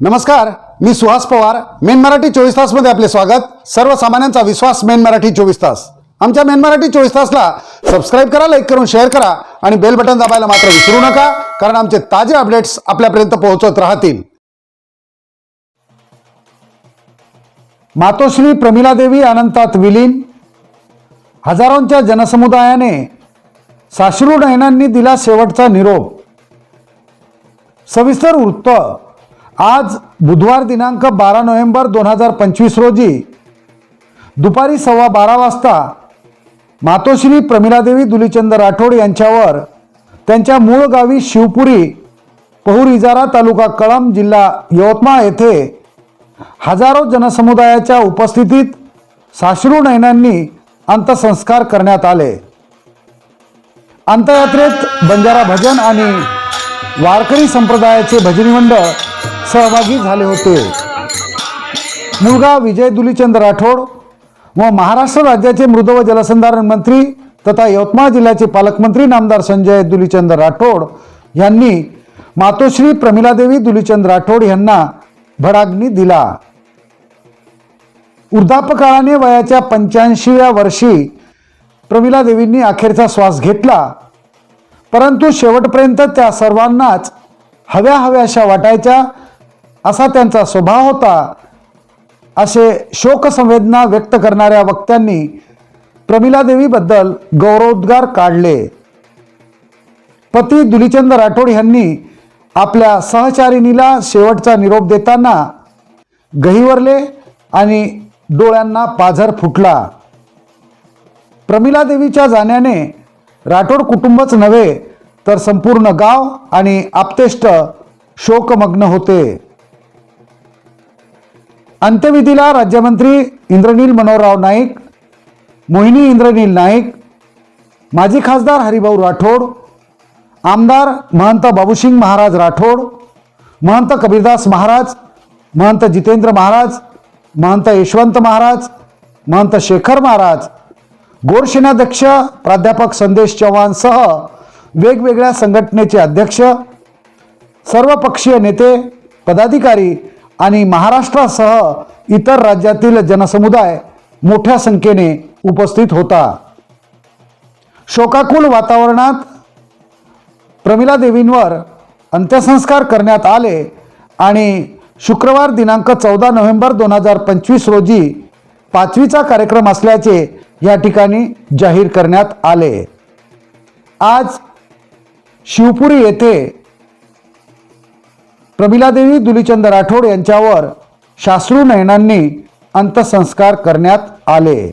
नमस्कार मी सुहास पवार. मेन मराठी चोवीस तासमध्ये आपले स्वागत. सर्वसामान्यांचा विश्वास मेन मराठी चोवीस तास. आमच्या मेन मराठी चोवीस तासला सबस्क्राईब करा लाईक करून शेअर करा आणि बेल बटन दाबायला मात्र विसरू नका कारण आमचे ताजे अपडेट्स आपल्यापर्यंत पोहोचत राहतील. मातोश्री प्रमिला देवी अनंतात विलीन. हजारोंच्या जनसमुदायाने साश्रू नयनांनी दिला शेवटचा निरोप. सविस्तर वृत्त. आज बुधवार दिनांक बारा नोव्हेंबर दोन हजार पंचवीस रोजी दुपारी सव्वा बारा वाजता मातोश्री प्रमिलादेवी दुलीचंद राठोड यांच्यावर त्यांच्या मूळ गावी शिवपुरी पहुर इजारा तालुका कळंब जिल्हा यवतमाळ येथे हजारो जनसमुदायाच्या उपस्थितीत साश्रू नयनांनी अंत्यसंस्कार करण्यात आले. अंत्ययात्रेत बंजारा भजन आणि वारकरी संप्रदायाचे भजनी मंडळ सहभागी झाले होते. मुलगा विजय दुलीचंद राठोड व महाराष्ट्र राज्याचे मृद व जलसंधारण मंत्री तथा यवतमाळ जिल्ह्याचे पालकमंत्री नामदार संजय दुलीचंद राठोड यांनी मातोश्री प्रमिलादेवी दुलीचंद राठोड यांना भडाग्नी दिला. वृद्धापकाळाने वयाच्या पंच्याऐंशीव्या वर्षी प्रमिलादेवींनी अखेरचा श्वास घेतला. परंतु शेवटपर्यंत त्या सर्वांनाच हव्या हव्याशा वाटायच्या. असा त्यांचा स्वभाव होता. असे शोकसंवेदना व्यक्त करणाऱ्या वक्त्यांनी प्रमिला देवीबद्दल गौरवोद्गार काढले. पती दुलीचंद राठोड यांनी आपल्या सहचारिणीला शेवटचा निरोप देताना गहिवरले आणि डोळ्यांना पाझर फुटला. प्रमिला देवीच्या जाण्याने राठोड कुटुंबच नव्हे तर संपूर्ण गाव आणि आपतेष्ट शोकमग्न होते. अंत्यविधीला राज्यमंत्री इंद्रनील मनोहरराव नाईक मोहिनी इंद्रनील नाईक माजी खासदार हरिभाऊ राठोड आमदार महंत बाबूसिंग महाराज राठोड महंत कबीरदास महाराज महंत जितेंद्र महाराज महंत यशवंत महाराज महंत शेखर महाराज गोरसेनाध्यक्ष प्राध्यापक संदेश चव्हाणसह वेगवेगळ्या संघटनेचे अध्यक्ष सर्वपक्षीय नेते पदाधिकारी आणि महाराष्ट्रासह इतर राज्यातील जनसमुदाय मोठ्या संख्येने उपस्थित होता. शोकाकुल वातावरणात प्रमिला देवींवर अंत्यसंस्कार करण्यात आले आणि शुक्रवार दिनांक चौदा नोव्हेंबर दोन हजार पंचवीस रोजी पाचवीचा कार्यक्रम असल्याचे या ठिकाणी जाहीर करण्यात आले. आज शिवपुरी येथे प्रमिलादेवी दुलीचंद राठोड यांच्यावर शास्त्रू नयनांनी अंत्यसंस्कार करण्यात आले.